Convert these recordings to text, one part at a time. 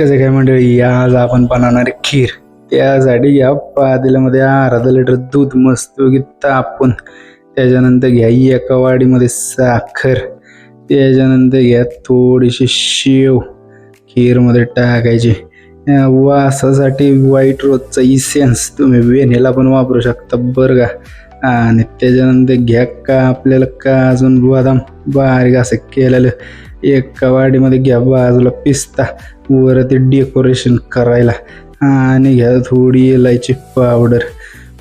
कसं काय मंडळी? आज आपण बनवणार खीर. त्यासाठी या पातेल्यामध्ये अर्धा लिटर दूध मस्त तापून त्याच्यानंतर घ्या एका वाडीमध्ये साखर त्याच्यानंतर घ्या थोडीशी शेव खीरमध्ये टाकायची. वासासाठी व्हाईट रोजचा इसेन्स तुम्ही वेनेला पण वापरू शकता बरं का. आणि त्याच्यानंतर घ्या का आपल्याला का अजून बदाम बारीक असं केलेलं. एका वाडीमध्ये घ्या बाजूला पिस्ता. वरती डेकोरेशन करायला. आणि घ्या थोडी इलायची पावडर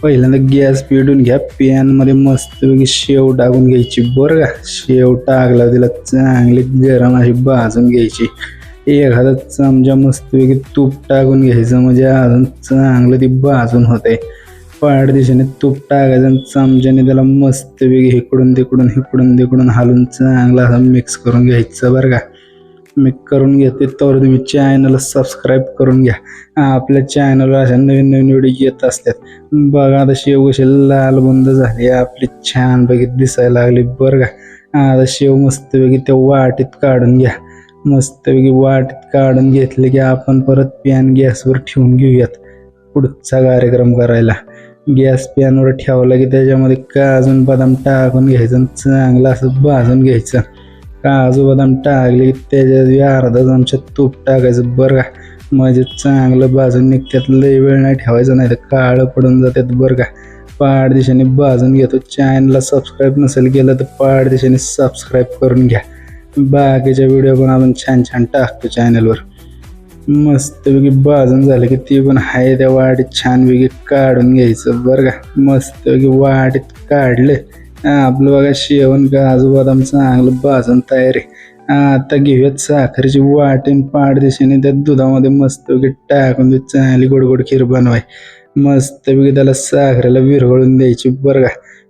पहिल्यांदा गॅस पेटून घ्या. पॅनमध्ये मस्तपैकी शेव टाकून घ्यायची. बरं का? शेव टाकला तिला चांगली गरम अशी भाजून घ्यायची. एखादा चमचा मस्तपैकी तूप टाकून घ्यायचं. म्हणजे अजून चांगलं ती भाजून होते पाड दिशेने तूप टाकायचं आणि चमच्याने त्याला मस्तपैकी इकडून तिकडून इकडून तिकडून हालून चांगला असं मिक्स करून घ्यायचं बरं का? मी करून घेते तर तुम्ही चॅनलला सबस्क्राईब करून घ्या. आपल्या चॅनलला अशा नवीन नवीन व्हिडिओ येत असतात. बघा आता शेव कशी लाल झाली आपली छान बघित दिसायला लागली बरं का. आता शेव मस्तपैकी त्या वाटीत काढून घ्या. मस्तपैकी वाटीत काढून घेतले की आपण परत पॅन गॅसवर ठेवून घेऊयात पुढचा कार्यक्रम करायला. गॅस पॅनवर ठेवला की त्याच्यामध्ये काजून बदाम टाकून घ्यायचं आणि चांगलं असं भाजून घ्यायचं. काजू बदाम टाकले की त्याच्यात अर्धा चमचा तूप टाकायचं बरं का. म्हणजे चांगलं भाजून निघतात लय वेळ नाही ठेवायचं नाही तर काळं पडून जातात बरं का. पाड दिशेने भाजून घेतो. चॅनलला सबस्क्राईब नसेल केलं तर पाड दिशेने सबस्क्राईब करून घ्या. बाकीच्या व्हिडिओ पण आपण छान छान टाकतो चॅनलवर मस्तपैकी भाजून झालं की ती पण आहे त्या वाटीत छानपैकी काढून घ्यायचं बरं का. मस्तपैकी वाटीत काढलं. आपलं बघा शेवण काजू बदाम चांगलं भाजून तयार आहे. आता घेऊयात साखरेची वाटेन पाड दिशेने त्या दुधामध्ये मस्तपैकी टाकून ती चांगली गोडगोड गोड खीर बनवाय. मस्तपैकी त्याला साखरेला विरघळून द्यायची बरं का.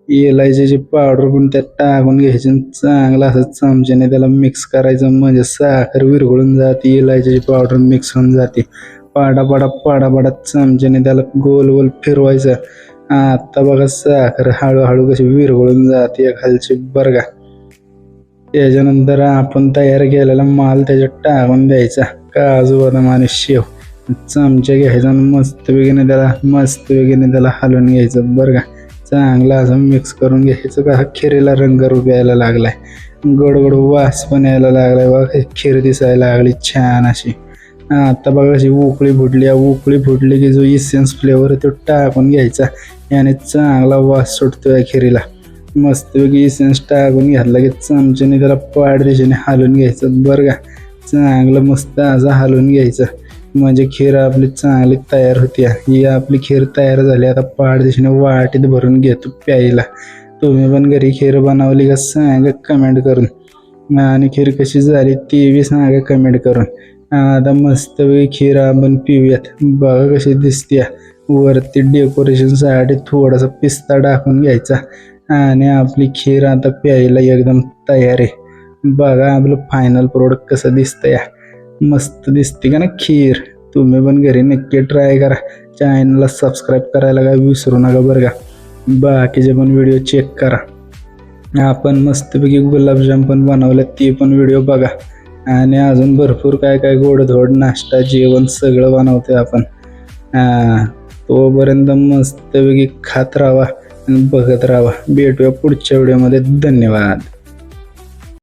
इलायचीची पावडर पण त्यात टाकून घ्यायची आणि चांगलं असं चमच्याने त्याला मिक्स करायचं. म्हणजे साखर विरघळून जाते इलायचीची पावडर मिक्स होऊन जाते. पाडा पाडा पाडा पाडा चमच्याने त्याला गोल गोल फिरवायचं. आता बघा साखर हळूहळू कशी विरघळून जाते खालची बरं का. त्याच्यानंतर आपण तयार केलेला माल त्याच्यात टाकून द्यायचा. काजू बदाम आणि शेव. चमचा घ्यायचा आणि मस्त वेगेने त्याला मस्त वेगेने त्याला हलवून घ्यायचं बरं का. चांगला असं मिक्स करून घ्यायचं. का खिरीला रंग रूप यायला लागलाय. गोड वास पण यायला लागलाय बघा. खीर दिसायला लागली छान अशी. आता बघा अशी उकळी फुटली. उकळी फुटली की जो इसेन्स फ्लेवर तो टाकून घ्यायचा. याने चांगला वास सुटतो या खिरीला. मस्तपैकी इसेन्स टाकून घेतला की चमच्याने त्याला पाड दिशेने हलवून घ्यायचं. बरं का? चांगलं मस्त असं हलवून घ्यायचं. म्हणजे खीर आपली चांगली तयार होती. ही आपली खीर तयार झाली. आता पाड दिशेने वाटीत भरून घेतो प्यायला. तुम्ही पण घरी खीर बनवली का सांगा कमेंट करून. आणि खीर कशी झाली ती बी सांगा कमेंट करून. आता मस्तपैकी खीर आपण पिऊयात. बघा कशी दिसते वरती डेकोरेशनसाठी थोडासा पिस्ता टाकून घ्यायचा. आणि आपली खीर आता प्यायला एकदम तयार आहे. बघा आपलं फायनल प्रोडक्ट कसं दिसतंय. मस्त दिसते का ना खीर? तुम्ही पण घरी नक्की ट्राय करा. चॅनलला सबस्क्राईब करायला काय विसरू नका बरं का. बाकीचे पण व्हिडिओ चेक करा. आपण मस्तपैकी गुलाबजाम पण बनवले ते पण व्हिडिओ बघा. आणि अजून भरपूर काय काय गोडधोड नाश्ता जेवण सगळं बनवतोय आपण. तोपर्यंत मस्तपैकी खात राहा आणि बघत राहा. भेटूया पुढच्या व्हिडिओमध्ये. धन्यवाद.